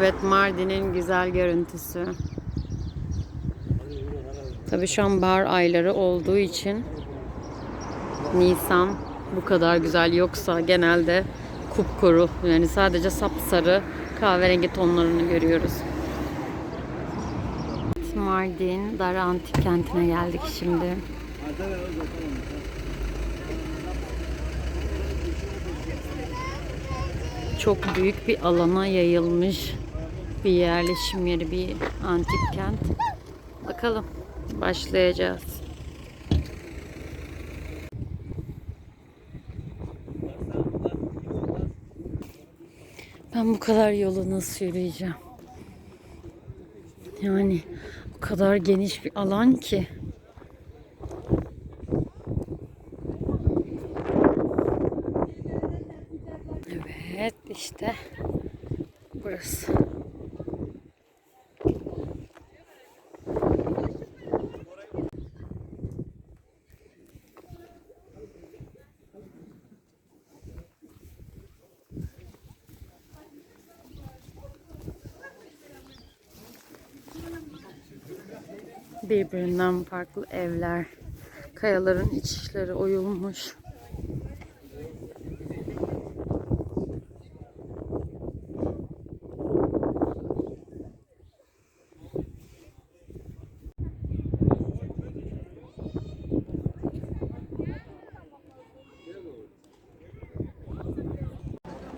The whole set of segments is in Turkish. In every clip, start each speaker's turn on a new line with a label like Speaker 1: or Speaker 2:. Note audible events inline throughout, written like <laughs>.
Speaker 1: Evet Mardin'in güzel görüntüsü. Tabii şu an bahar ayları olduğu için Nisan bu kadar güzel yoksa genelde kupkuru yani sadece sapsarı kahverengi tonlarını görüyoruz. Mardin Dara Antik Kenti'ne geldik şimdi. Çok büyük bir alana yayılmış bir yerleşim yeri, bir antik kent. Bakalım başlayacağız. Ben bu kadar yolu nasıl yürüyeceğim? Yani o kadar geniş bir alan ki. Evet işte burası. Birbirinden farklı evler. Kayaların içleri oyulmuş.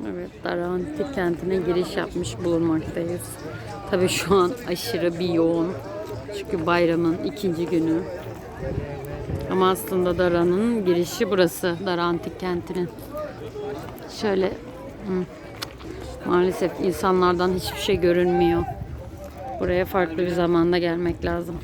Speaker 1: Evet, Dara Antik Kenti'ne giriş yapmış bulunmaktayız. Tabii şu an aşırı bir yoğun. Çünkü bayramın ikinci günü. Ama aslında Dara'nın girişi burası. Dara Antik Kenti'nin. Şöyle hı, maalesef insanlardan hiçbir şey görünmüyor. Buraya farklı bir zamanda gelmek lazım.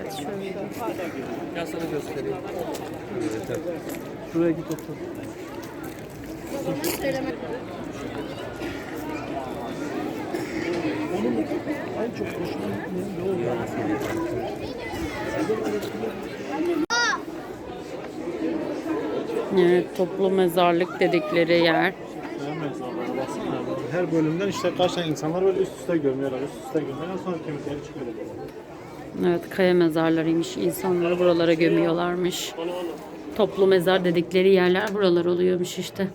Speaker 1: Evet, şöyle.
Speaker 2: Gel sana göstereyim. Şuraya git otur. Onun en çok hoşuma gitmeyen yol yani.
Speaker 1: Evet, toplu mezarlık dedikleri yer.
Speaker 3: Her bölümden işte kaç tane insanlar böyle üst üste gömüyorlar, üst üste gömüyorlar. Sonra kemikleri çıkıyor.
Speaker 1: Evet, kaya mezarlarıymış. İnsanları buralara gömüyorlarmış. Toplu mezar dedikleri yerler buralar oluyormuş işte.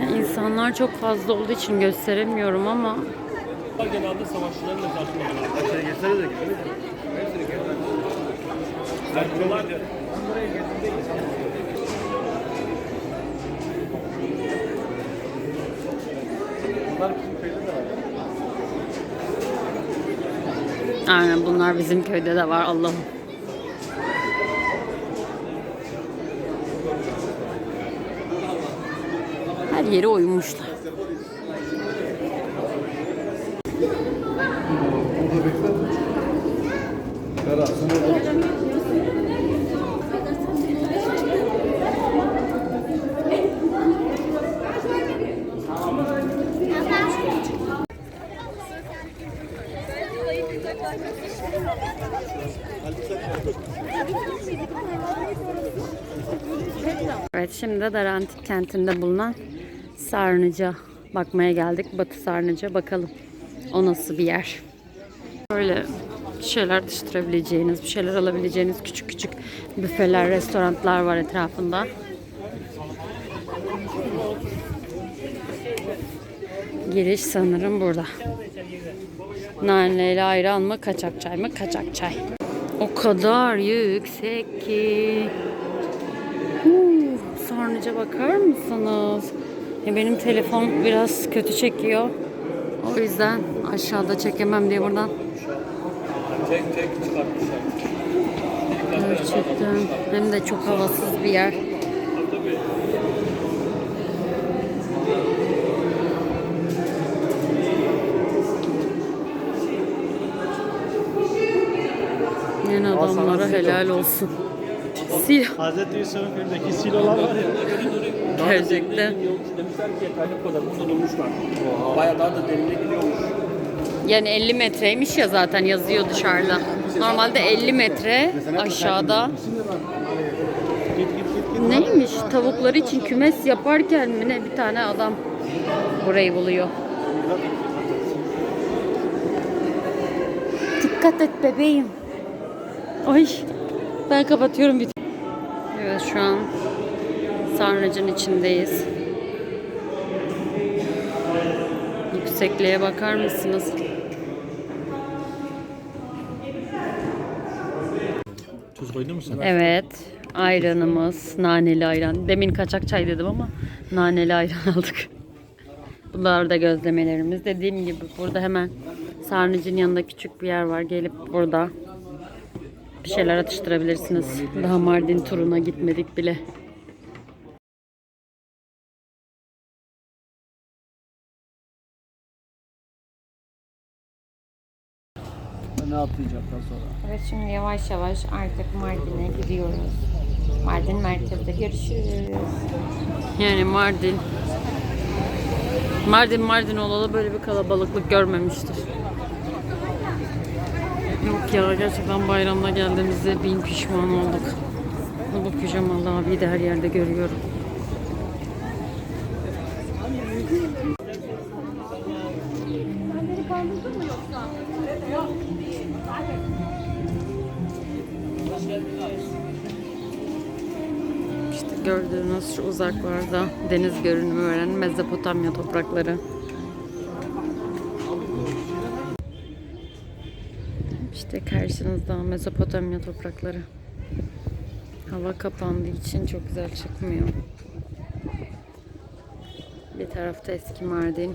Speaker 1: Ya insanlar çok fazla olduğu için gösteremiyorum ama
Speaker 2: Genelde savaşçıların mezarlığına oluyor. Şey geçsene de gidelim. Bunlar
Speaker 1: aynen bunlar bizim köyde de var Allah'ım. Her yere oymuşlar. Evet şimdi de Dara kentinde bulunan Sarnıca bakmaya geldik. Batı Sarnıca bakalım o nasıl bir yer. Böyle bir şeyler atıştırabileceğiniz, bir şeyler alabileceğiniz küçük küçük büfeler, restoranlar var etrafında. Giriş sanırım burada. Naneli ayran mı, kaçak çay mı? Kaçak çay. O kadar yüksek ki. Huu, sarnıca bakar mısınız? Ya benim telefon biraz kötü çekiyor. O yüzden aşağıda çekemem diye buradan.
Speaker 2: tek tek çıkartmışlar.
Speaker 1: Gerçekten. Hem de çok havasız bir yer. Adamlara helal olsun. Sil.
Speaker 3: Hazreti Yusuf'un filmdeki silolar var ya.
Speaker 1: Gerçekten.
Speaker 2: Demişler ki yeterli bu kadar. Burada durmuşlar. Bayağı daha da derine gidiyormuş.
Speaker 1: Yani 50 metreymiş ya zaten yazıyor dışarıda. Normalde 50 metre aşağıda. Neymiş? Tavukları için kümes yaparken mi ne bir tane adam burayı buluyor. Dikkat et bebeğim. Ay ben kapatıyorum bir. Evet şu an sarnıcın içindeyiz. Yüksekliğe bakar mısınız?
Speaker 3: Tuz koydun mu sen?
Speaker 1: Evet. Ayranımız, naneli ayran. Demin kaçak çay dedim ama naneli ayran <laughs> aldık. Bunlar da gözlemelerimiz. Dediğim gibi burada hemen sarnıcın yanında küçük bir yer var. Gelip burada bir şeyler atıştırabilirsiniz. Daha Mardin turuna gitmedik bile.
Speaker 2: Ne atlayacaklar sonra?
Speaker 1: Evet şimdi yavaş yavaş artık Mardin'e gidiyoruz. Mardin merkezde görüşürüz. Yani Mardin Mardin Mardin olalı böyle bir kalabalıklık görmemiştir. Yok ya gerçekten bayramda geldiğimizde bin pişman olduk. Bu pijamalı abiyi de her yerde görüyorum. İşte gördüğünüz şu uzaklarda deniz görünümü veren Mezopotamya toprakları. Karşınızda Mezopotamya toprakları. Hava kapandığı için çok güzel çıkmıyor. Bir tarafta eski Mardin.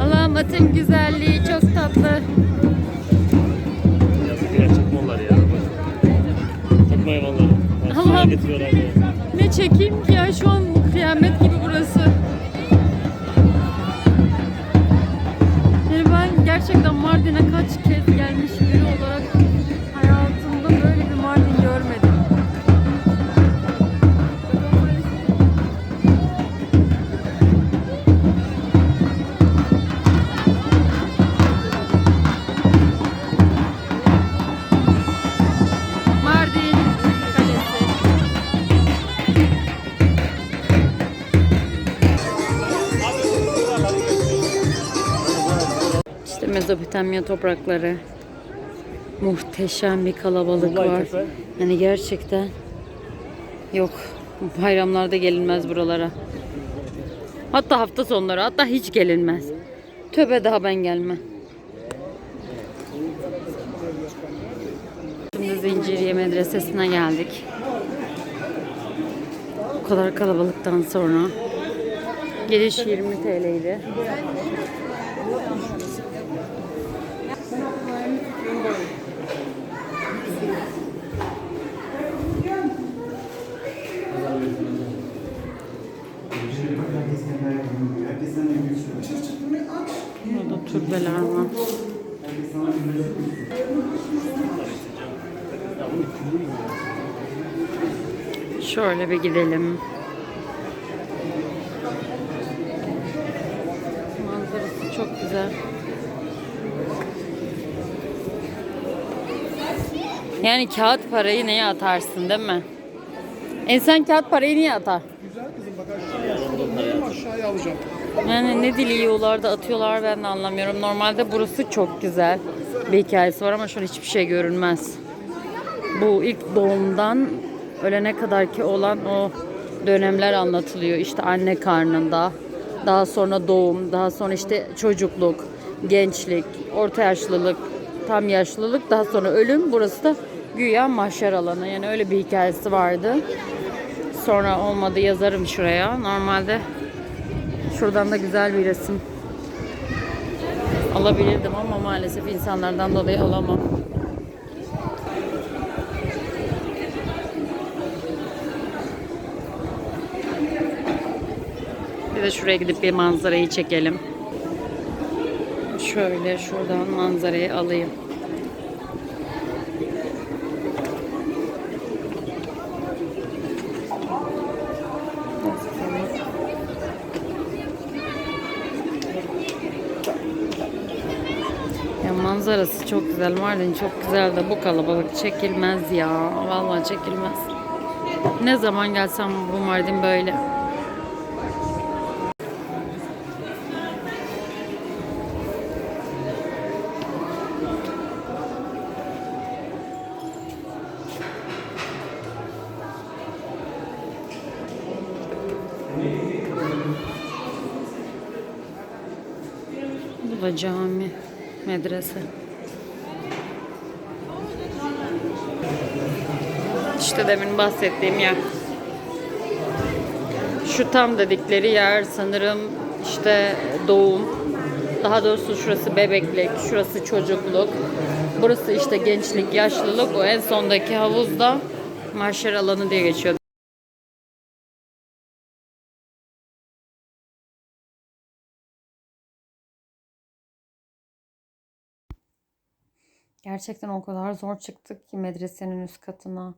Speaker 1: Allah'ım atın güzelliği çok tatlı.
Speaker 2: Yazık ya çıkmalar ya. Çıkma hayvanları.
Speaker 1: Allah'ım.
Speaker 2: getiriyorlar ya.
Speaker 1: Ne çekeyim ki ya şu an Mezopotamya toprakları. Muhteşem bir kalabalık
Speaker 2: Vallahi
Speaker 1: var.
Speaker 2: tepe.
Speaker 1: Yani gerçekten yok. Bayramlarda gelinmez buralara. Hatta hafta sonları hatta hiç gelinmez. Töbe daha ben gelmem. Şimdi Zinciriye Medresesi'ne geldik. Bu kadar kalabalıktan sonra giriş 20 TL'ydi. Burada türbeler var. Şöyle bir gidelim. Manzarası çok güzel. Yani kağıt parayı neye atarsın değil mi? İnsan kağıt parayı niye atar? Yani ne diliyorlar da atıyorlar ben de anlamıyorum. Normalde burası çok güzel bir hikayesi var ama an hiçbir şey görünmez. Bu ilk doğumdan ölene kadar ki olan o dönemler anlatılıyor. İşte anne karnında, daha sonra doğum, daha sonra işte çocukluk, gençlik, orta yaşlılık, tam yaşlılık, daha sonra ölüm. Burası da güya mahşer alanı. Yani öyle bir hikayesi vardı. Sonra olmadı yazarım şuraya. Normalde Şuradan da güzel bir resim alabilirdim ama maalesef insanlardan dolayı alamam. Bir de şuraya gidip bir manzarayı çekelim. Şöyle şuradan manzarayı alayım. Ya manzarası çok güzel. Mardin çok güzel de bu kalabalık çekilmez ya. Vallahi çekilmez. Ne zaman gelsem bu Mardin böyle. Bu da cami, medrese. İşte demin bahsettiğim yer. Şu tam dedikleri yer sanırım işte doğum. Daha doğrusu şurası bebeklik, şurası çocukluk. Burası işte gençlik, yaşlılık. O en sondaki havuz da mahşer alanı diye geçiyor. Gerçekten o kadar zor çıktık ki medresenin üst katına.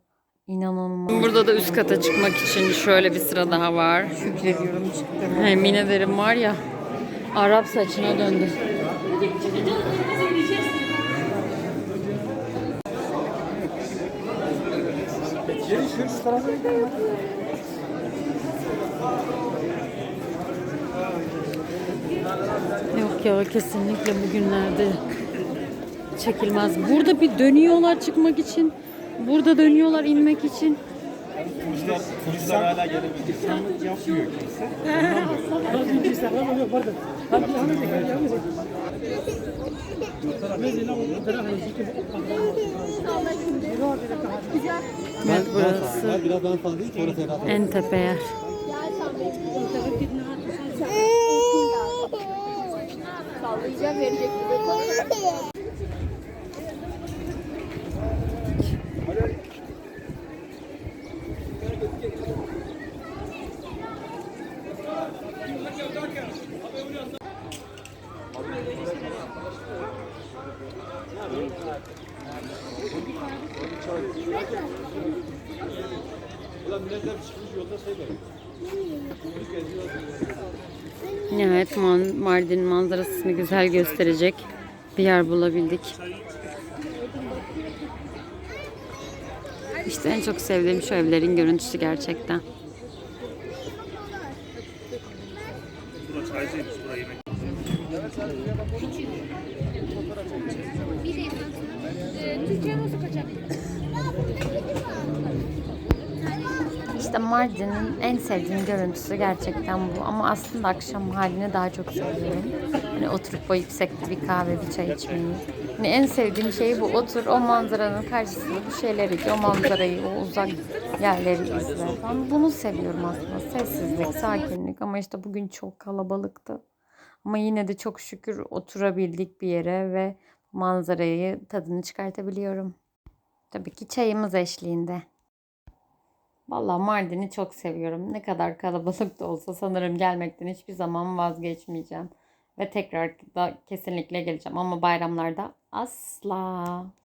Speaker 1: İnanılmaz. Burada da üst kata çıkmak için şöyle bir sıra daha var.
Speaker 4: Şükrediyorum çıktım.
Speaker 1: Yemin ederim var ya Arap saçına döndü. Yok ya kesinlikle bugünlerde çekilmez. Burada bir dönüyorlar çıkmak için. Burada dönüyorlar inmek için.
Speaker 3: Turistler, turistler hala gelemiyor. İnsanlık yapmıyor kimse.
Speaker 1: Evet burası en tepe yer.
Speaker 5: Sallayacağım verecek bize.
Speaker 1: Nihayet Mardin manzarasını güzel gösterecek bir yer bulabildik. İşte en çok sevdiğim şu evlerin görüntüsü gerçekten. güzelmiş burayı yemek. Bir de ee, Türkiye nasıl kaçak? İşte Mardin'in en sevdiğim görüntüsü gerçekten bu. Ama aslında akşam halini daha çok seviyorum. Hani oturup o yüksekte bir kahve, bir çay içmeyi. Hani en sevdiğim şey bu. Otur o manzaranın karşısında bir şeyler iç. O manzarayı, o uzak yerleri izle. Ben bunu seviyorum aslında. Sessizlik, sakinlik. Ama işte bugün çok kalabalıktı. Ama yine de çok şükür oturabildik bir yere ve manzarayı tadını çıkartabiliyorum. Tabii ki çayımız eşliğinde. Vallahi Mardin'i çok seviyorum. Ne kadar kalabalık da olsa sanırım gelmekten hiçbir zaman vazgeçmeyeceğim. Ve tekrar da kesinlikle geleceğim ama bayramlarda asla.